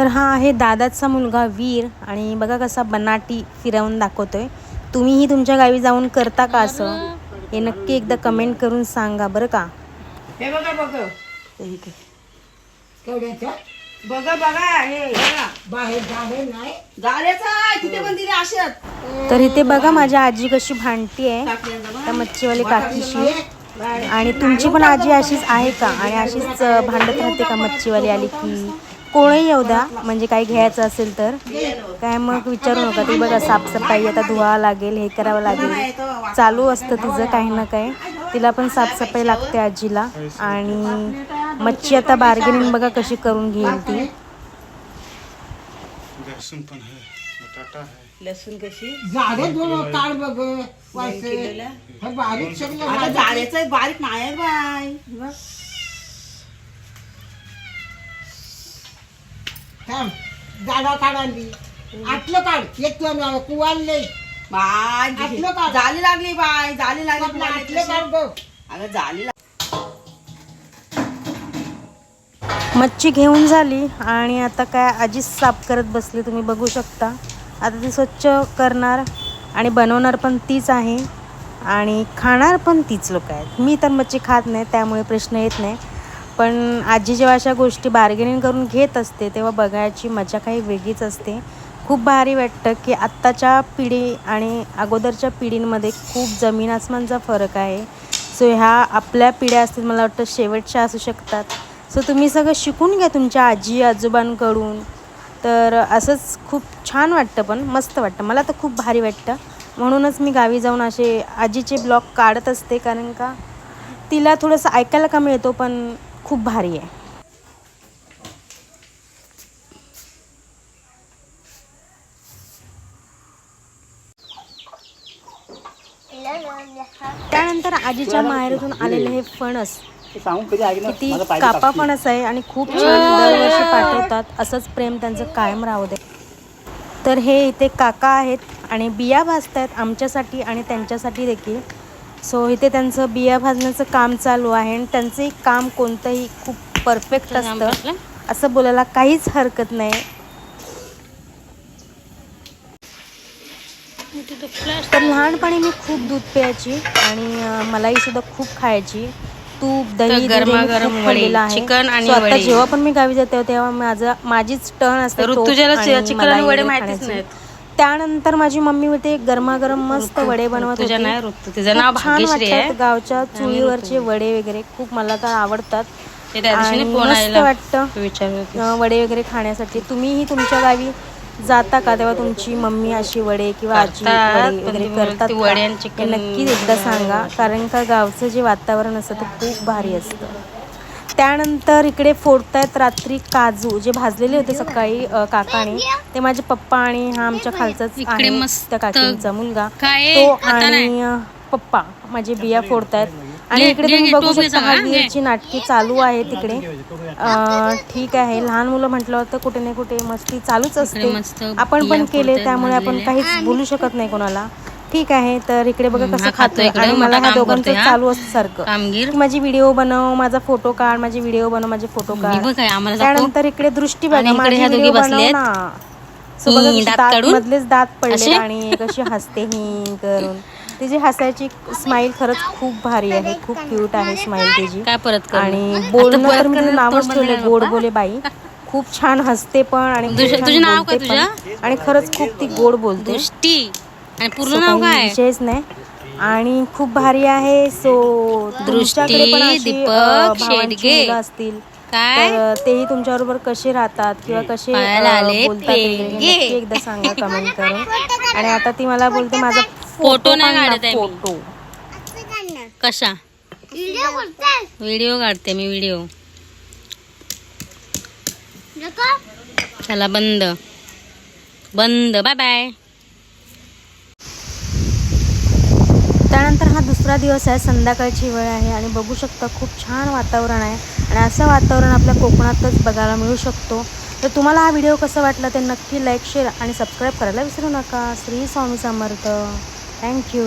तर हा आहे दादाचा मुलगा वीर आणि बघा कसा बनाटी फिरवून दाखवतोय. तुम्हीही तुमच्या गावी जाऊन करता का असं? हे नक्की एकदा कमेंट करून सांगा बरं का? हे बघा बघा. बघा बघा हे बघा. बाहेर नाही. तर इथे बघा माझी आजी कशी भांडती आहे. त्या मच्छीवाली काकीशी. आणि तुमची पण आजी अशीच आहे का? आणि अशीच भांडत राहते का मच्छीवाली आली की? कोणीही येऊ द्या म्हणजे काही घ्यायचं असेल तर. काय मग विचारू नका ती बघा साफसफाई आता धुवा लागेल हे करावं लागेल. चालू असतं तिचं काही ना काही. तिला पण साफसफाई लागते आजीला. आणि मच्छी आता बार्गेनिंग बघा कशी करून घेईल ती. लहसुन पण है बटाटा है लसूण कशी? झाडे दोन काढ बघ हे बारीक सगळं आता जाड्याचं बारीक नाही बाय काढ. एक कुवाले बाय काढ. जाली लागली बाय जाली लागली आपलं बाय. आटलं काढ गं. अगं जाली लागली मच्छी घेऊन झाली आणि आता काय आजीच साफ करत बसली तुम्ही बघू शकता. आता ती स्वच्छ करणार आणि बनवणार पण तीच आहे. आणि खाणार पण तीच लोक आहेत. मी तर मच्छी खात नाही त्यामुळे प्रश्न येत नाही. पण आजी जेव्हा अशा गोष्टी बार्गेनिंग करून घेत असते तेव्हा बघायची मजा काही वेगळीच असते. खूप भारी वाटतं की आत्ताच्या पिढी आणि अगोदरच्या पिढींमध्ये खूप जमीन आसमानचा फरक आहे. सो ह्या आपल्या पिढ्या असतील मला वाटतं शेवटच्या असू शकतात. सो तुम्ही सगळं शिकून घ्या तुमच्या आजी आजोबांकडून. तर असंच खूप छान वाटतं पण मस्त वाटतं. मला तर खूप भारी वाटतं. म्हणूनच मी गावी जाऊन असे आजीचे ब्लॉग काढत असते कारण का तिला थोडंसं ऐकायला का मिळतो पण खूप भारी आहे. त्यानंतर आजीच्या माहेरातून आलेले हे फणस. किती कापा फणस आहे आणि खूप छान दरवर्षी पाठवतात. असंच प्रेम त्यांचं कायम राहू दे. तर हे इथे काका आहेत आणि बिया भाजतायत आमच्यासाठी आणि त्यांच्यासाठी देखील. सो इथे त्यांचं बिया भाजण्याचं काम चालू आहे आणि त्यांचंही काम कोणतंही खूप परफेक्ट असतं असं बोलायला काहीच हरकत नाही तर लहानपणी मी खूप दूध प्यायची आणि मलाही सुद्धा खूप खायची तूप दही. चिकन आणि आता. जेव्हा पण मी गावी जाते तेव्हा माझं माझीच टर्न असते चिकन वडे माहितीच खाण्याची. त्यानंतर माझी मम्मी होते गरमागरम मस्त वडे बनवत होती. तिचं नाव छान वाटतात गावच्या चुलीवरचे वडे वगैरे खूप मला तर आवडतात. मस्त वाटतं वडे वगैरे खाण्यासाठी. तुम्हीही तुमच्या गावी जाता का तेव्हा तुमची मम्मी अशी वडे किंवा आजी वगैरे करतात नक्कीच एकदा सांगा. कारण का गावचं जे वातावरण असतं ते खूप भारी असतं. त्यानंतर इकडे फोडतायत रात्री काजू जे भाजलेले होते सकाळी काकाने. ते माझे पप्पा आणि हा आमच्या खालचाच इकडे आहे मस्त त्या काकींचा मुलगा. तो आता नाही. आणि पप्पा माझे बिया फोडतायत. आणि इकडे तुम्ही बघू शकता. हळदीची नाटके चालू आहे तिकडे. अं, ठीक आहे. लहान मुलं म्हटलं होतं कुठे ना कुठे मस्ती चालूच असते. आपण पण केले त्यामुळे आपण. काहीच बोलू शकत नाही कोणाला. ठीक आहे तर इकडे बघा कसं खातोय आणि मला ह्या दोघांचं. चालू असतं सारखं. कामगीर? माझी व्हिडिओ बनव माझा फोटो काढ माझी व्हिडिओ बनव माझे फोटो काढ. त्यानंतर इकडे दृष्टी बघा माझी व्हिडिओ बनव. ना. बघा? मधलेच दात पडले? आणि कशी हसते ही करून. तिची हसायची स्माइल खरंच खूप भारी आहे खूप क्यूट आहे स्माइल तिची काय परत कर? आणि बोलणं तर मी नावच ठेवले गोड बोले बाई. खूप छान हसते पण आणि. आणि खरंच खूप ती गोड बोलते. आणि पूर्ण नाव काय? विषयच नाही. आणि खूप भारी आहे. सो तुमच्याकडे पण अशी, दीपक भावांची शेडगे. मुलं असतील. काय? तर तेही तुमच्याबरोबर कसे राहतात किंवा कसे पायाला अं, आले बोलतात वगैरे पेंगे. नक्की एकदा सांगा कमेंट करून. आणि आता ती मला बोलते माझा फोटो नाही काढत आहे मी. फोटो. कशा? व्हिडिओ काढते मी व्हिडिओ चला बंद. बंद. बाय बाय त्यानंतर हा दुसरा दिवस आहे संध्याकाळची वेळ आहे आणि बघू शकता खूप छान वातावरण आहे आणि असं वातावरण आपल्या कोकणातच बघायला मिळू शकतो. तर तुम्हाला हा व्हिडिओ कसा वाटला ते नक्की लाईक शेअर आणि सबस्क्राईब करायला विसरू नका. श्री स्वामी समर्थ. थँक्यू